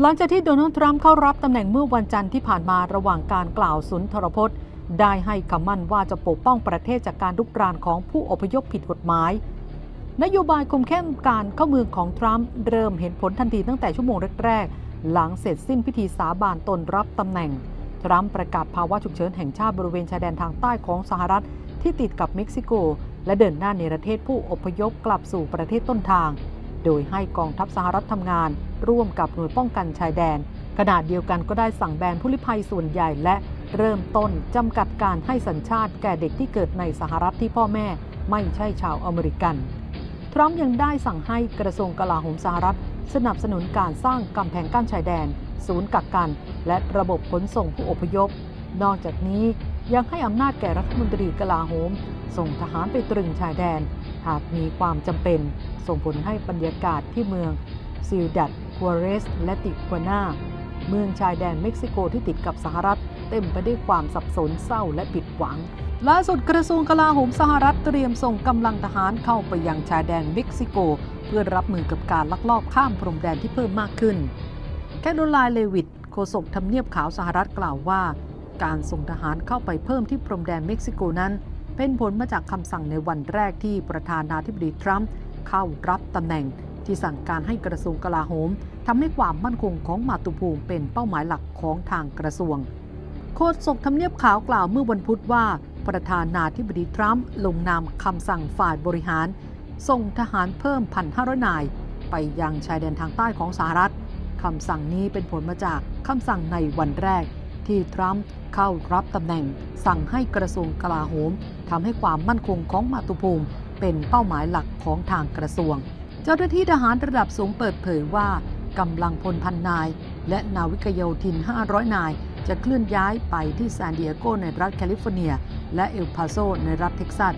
หลังจากที่โดนัลด์ทรัมป์เข้ารับตำแหน่งเมื่อวันจันทร์ที่ผ่านมาระหว่างการกล่าวสุนทรพจน์ ได้ให้คำมั่นว่าจะปกป้องประเทศจากการลุกรานของผู้อพยพผิดกฎหมาย นโยบายคุมเข้มการเข้าเมืองของทรัมป์เริ่มเห็นผลทันทีตั้งแต่ชั่วโมงแรกๆ หลังเสร็จสิ้นพิธีสาบานตนรับตำแหน่ง ทรัมป์ประกาศภาวะฉุกเฉินแห่งชาติบริเวณชายแดนทางใต้ของสหรัฐที่ติดกับเม็กซิโก และเดินหน้าในประเทศผู้อพยพกลับสู่ประเทศต้นทาง โดยให้กองทัพสหรัฐทำงาน ร่วมกับหน่วยป้องกันชายแดน ขณะเดียวกันก็ได้สั่งแบนผู้ลี้ภัยส่วนใหญ่และเริ่มต้นจำกัดการให้สัญชาติแก่เด็กที่เกิดในสหรัฐที่พ่อแม่ไม่ใช่ชาวอเมริกัน ทรัมป์ยังได้สั่งให้กระทรวงกลาโหมสหรัฐ สนับสนุนการสร้างกำแพงกั้นชายแดน ศูนย์กักกัน และระบบขนส่งผู้อพยพ นอกจากนี้ยังให้อำนาจแก่รัฐมนตรีกลาโหม ส่งทหารไปตรึงชายแดน หากมีความจำเป็น ส่งผลให้บรรยากาศที่เมือง ซิลดัดกัวเรส และติกัวนาเมืองชายแดนเม็กซิโกที่ติดกับสหรัฐ เต็มไปด้วยความสับสนเศร้าและผิดหวัง ล่าสุดกระทรวงกลาโหมสหรัฐเตรียมส่งกำลังทหารเข้าไปยังชายแดนเม็กซิโก เพื่อรับมือกับการลักลอบข้ามพรมแดนที่เพิ่มมากขึ้น แคโรไลน์เลวิตโฆษกทำเนียบขาวสหรัฐกล่าวว่า การส่งทหารเข้าไปเพิ่มที่พรมแดนเม็กซิโกนั้น เป็นผลมาจากคำสั่งในวันแรกที่ประธานาธิบดีทรัมป์เข้ารับตำแหน่ง ที่สั่งการให้กระทรวงกลาโหมทำให้ความมั่นคงของมาตุภูมิเป็นเป้าหมายหลักของทางกระทรวง โฆษกทำเนียบขาวกล่าวเมื่อวันพุธว่า ประธานาธิบดีทรัมป์ลงนามคำสั่งฝ่ายบริหาร ส่งทหารเพิ่ม1,500นาย ไปยังชายแดนทางใต้ของสหรัฐคำสั่งนี้เป็นผลมาจากคำสั่งในวันแรก ที่ทรัมป์เข้ารับตำแหน่ง สั่งให้กระทรวงกลาโหมทำให้ความมั่นคงของมาตุภูมิเป็นเป้าหมายหลักของทางกระทรวง เจ้าหน้าที่ทหารระดับสูงเปิดเผยว่ากำลังพลพันนาย และนาวิกโยธิน 500 นาย จะเคลื่อนย้ายไปที่ซานดิเอโกในรัฐแคลิฟอร์เนีย และเอลพาโซในรัฐเท็กซัส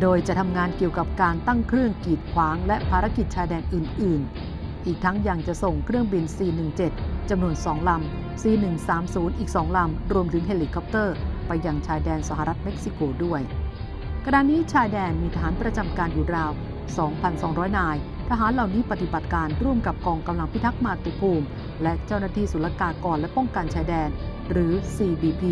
โดยจะทำงานเกี่ยวกับการตั้งเครื่องกีดขวางและภารกิจชายแดนอื่น ๆ อีกทั้งยังจะส่งเครื่องบิน C-17 จำนวน 2 ลำ C-130 อีก 2 ลำ รวมถึงเฮลิคอปเตอร์ ไปยังชายแดนสหรัฐเม็กซิโกด้วยขณะนี้ชายแดนมีทหารประจำการอยู่ราว 2,200 นาย ทหารเหล่านี้ปฏิบัติการร่วมกับกองกำลังพิทักษ์มาตุภูมิ และเจ้าหน้าที่ศุลกากรและป้องกันชายแดน หรือ CBP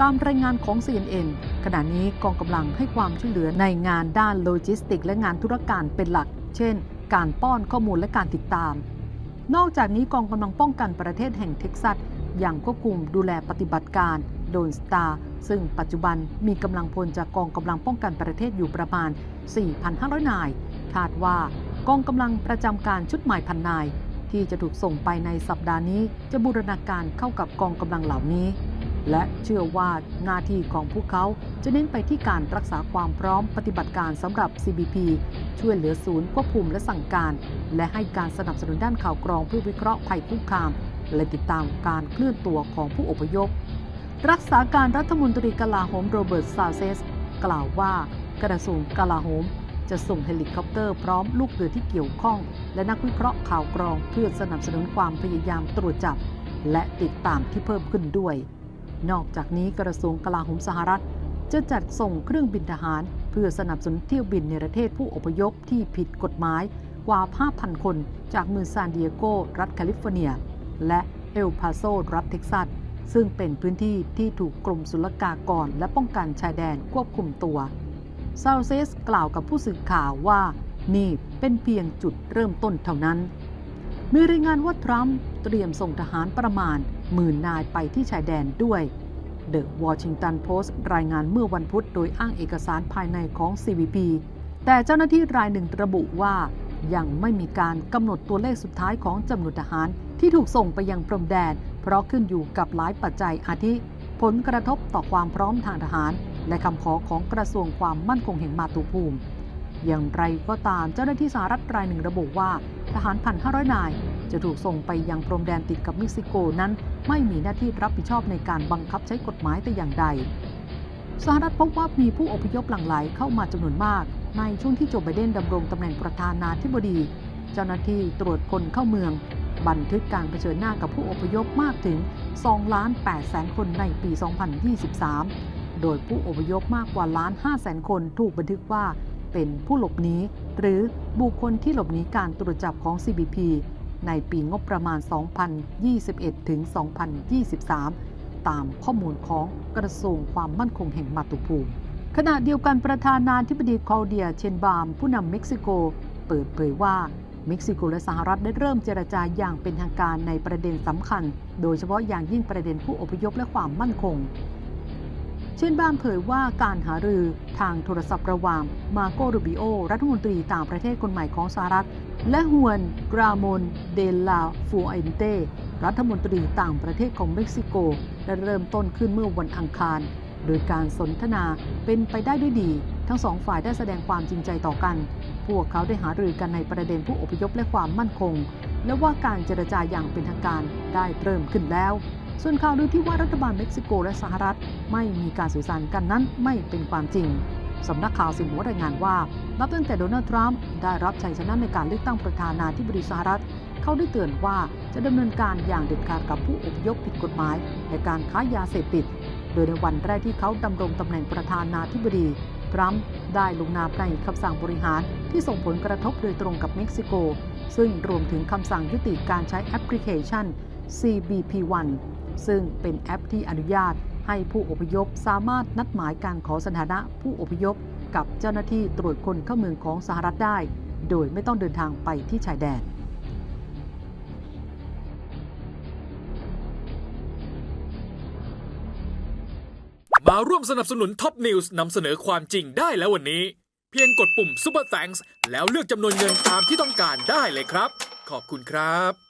ตามรายงานของ CNN ขณะนี้กองกำลังให้ความช่วยเหลือในงานด้านโลจิสติก และงานธุรการเป็นหลัก เช่น การป้อนข้อมูลและการติดตาม นอกจากนี้กองกำลังป้องกันประเทศแห่งเท็กซัสยังควบคุมดูแลปฏิบัติการโดนสตาร์ซึ่งปัจจุบันมีกำลังพลจากกองกำลังป้องกันประเทศอยู่ประมาณ 4,500 นาย คาดว่า กองกำลังประจำการชุดใหม่พันนาย ที่จะถูกส่งไปในสัปดาห์นี้จะบูรณาการเข้ากับกองกำลังเหล่านี้ และเชื่อว่าหน้าที่ของพวกเขาจะเน้นไปที่การรักษาความพร้อมปฏิบัติการสำหรับ CBP ช่วยเหลือศูนย์ควบคุมและสั่งการ และให้การสนับสนุนด้านข่าวกรองเพื่อวิเคราะห์ภัยคุกคาม และติดตามการเคลื่อนตัวของผู้อพยพรักษาการรัฐมนตรีกลาโหมโรเบิร์ตซาเซส กล่าวว่ากระทรวงกลาโหม จะส่งเฮลิคอปเตอร์พร้อมลูกเรือที่เกี่ยวข้อง และนักวิเคราะห์ข่าวกรองเพื่อสนับสนุนความพยายามตรวจจับ และติดตามที่เพิ่มขึ้นด้วย นอกจากนี้กระทรวงกลาโหมสหรัฐ จะจัดส่งเครื่องบินทหาร เพื่อสนับสนุนเที่ยวบินในประเทศผู้อพยพที่ผิดกฎหมายกว่า 5,000 คนจากเมืองซานดิเอโก รัฐแคลิฟอร์เนีย และเอลพาโซ รัฐเท็กซัส ซึ่งเป็นพื้นที่ที่ถูกกรมศุลกากรและป้องกันชายแดนควบคุมตัว ซาเซสกล่าวกับผู้สื่อข่าวว่านี่เป็นเพียงจุดเริ่มต้นเท่านั้น มีรายงานว่าทรัมป์เตรียมส่งทหารประมาณหมื่นนายไปที่ชายแดนด้วย The Washington Post รายงานเมื่อวันพุธโดยอ้างเอกสารภายในของ CBP แต่เจ้าหน้าที่รายหนึ่งระบุว่า ยังไม่มีการกำหนดตัวเลขสุดท้ายของจำนวนทหารที่ถูกส่งไปยังพรมแดน เพราะขึ้นอยู่กับหลายปัจจัยอาทิ ผลกระทบต่อความพร้อมทางทหาร และคำขอของกระทรวงความมั่นคงแห่งมาตุภูมิ อย่างไรก็ตามเจ้าหน้าที่สหรัฐรายหนึ่งระบุว่า ทหารพันห้าร้อยนาย จะถูกส่งไปยังพรมแดนติดกับเม็กซิโกนั้น ไม่มีหน้าที่รับผิดชอบในการบังคับใช้กฎหมายแต่อย่างใด สหรัฐพบว่ามีผู้อพยพหลั่งไหลเข้ามาจำนวนมาก ในช่วงที่โจไบเดนดำรงตำแหน่งประธานาธิบดี เจ้าหน้าที่ตรวจคนเข้าเมืองบันทึกการเผชิญหน้ากับผู้อพยพมากถึง 2 ล้าน8แสนคนในปี 2023 โดยผู้อพยพมากกว่าล้าน5แสนคนถูกบันทึกว่าเป็นผู้หลบหนีหรือบุคคลที่หลบหนีการตรวจจับของ CBP ในปีงบประมาณ 2021 ถึง 2023 ตามข้อมูลของกระทรวงความมั่นคงแห่งมาตุภูมิ ขณะเดียวกันประธานาธิบดีคลาวเดียเชนบาม ผู้นำเม็กซิโก เปิดเผยว่าเม็กซิโกและสหรัฐได้เริ่มเจรจาอย่างเป็นทางการในประเด็นสำคัญ โดยเฉพาะอย่างยิ่งประเด็นผู้อพยพและความมั่นคง เช่นบ้านเผยว่าการหารือทางโทรศัพท์ระหว่างมาโกรูบิโอ รัฐมนตรีต่างประเทศคนใหม่ของสหรัฐ และฮวนกรามอนเดลาฟูเอนเตรัฐมนตรีต่างประเทศของเม็กซิโกได้เริ่มต้นขึ้นเมื่อวันอังคาร โดยการสนทนาเป็นไปได้ด้วยดี ทั้งสองฝ่ายได้แสดงความจริงใจต่อกัน พวกเขาได้หารือกันในประเด็นผู้อพยพและความมั่นคง และว่าการเจรจาอย่างเป็นทางการได้เริ่มขึ้นแล้ว ส่วนข่าวลือที่ว่ารัฐบาลเม็กซิโกและสหรัฐ ไม่มีการสื่อสารกันนั้นไม่เป็นความจริงสำนักข่าวสินหัวรายงานว่า นับตั้งแต่โดนัลด์ทรัมป์ได้รับชัยชนะในการเลือกตั้งประธานาธิบดีสหรัฐ เขาได้เตือนว่าจะดำเนินการอย่างเด็ดขาดกับผู้อพยพผิดกฎหมายในการค้ายาเสพติด โดยในวันแรกที่เขาดำรงตำแหน่งประธานาธิบดี ทรัมป์ได้ลงนามในคำสั่งบริหารที่ส่งผลกระทบโดยตรงกับเม็กซิโก ซึ่งรวมถึงคำสั่งยุติการใช้แอปพลิเคชัน CBP1 ซึ่งเป็นแอปที่อนุญาตให้ผู้อพยพสามารถนัดหมายการขอสถานะผู้อพยพกับเจ้าหน้าที่ตรวจคนเข้าเมืองของสหรัฐได้ โดยไม่ต้องเดินทางไปที่ชายแดน มาร่วมสนับสนุนท็อปนิวส์นำเสนอความจริงได้แล้ววันนี้ เพียงกดปุ่ม Super Thanks แล้วเลือกจำนวนเงินตามที่ต้องการได้เลยครับ ขอบคุณครับ